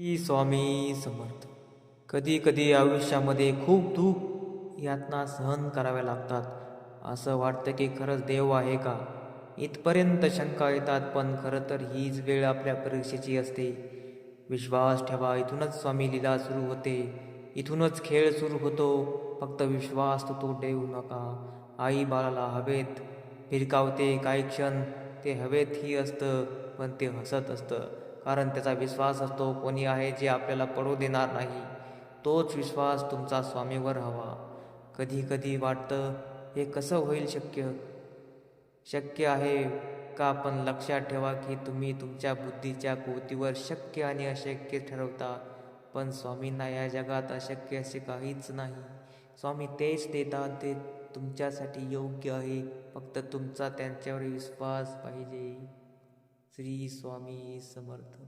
श्री स्वामी समर्थ कधी कधी आयुष्यामध्ये खूप दुःख यातना सहन कराव्या लागतात. असं वाटतं की खरंच देव आहे का? इथपर्यंत शंका येतात पण खरं तर हीच वेळ आपल्या परीक्षेची असते. विश्वास ठेवा इथूनच स्वामी लीला सुरू होते. इथूनच खेळ सुरू होतो. फक्त विश्वास तो ठेवू देऊ नका. आई बाळाला हवेत फिरकावते काही क्षण. ते हवेतही असतं पण ते हसत असतं. कारण त्याचा विश्वास असतो कोणी आहे जे आपल्याला पडू देणार नाही. तोच विश्वास तुमचा स्वामीवर हवा. कधी कधी वाटतं हे कसं होईल शक्य? शक्य आहे का? पण लक्षात ठेवा की तुम्ही तुमच्या बुद्धीच्या कोतीवर शक्य आणि अशक्य ठरवता. पण स्वामींना या जगात अशक्य असे काहीच नाही. स्वामी तेच देतात ते तुमच्यासाठी योग्य आहे. फक्त तुमचा त्यांच्यावर विश्वास पाहिजे. श्री स्वामी समर्थ.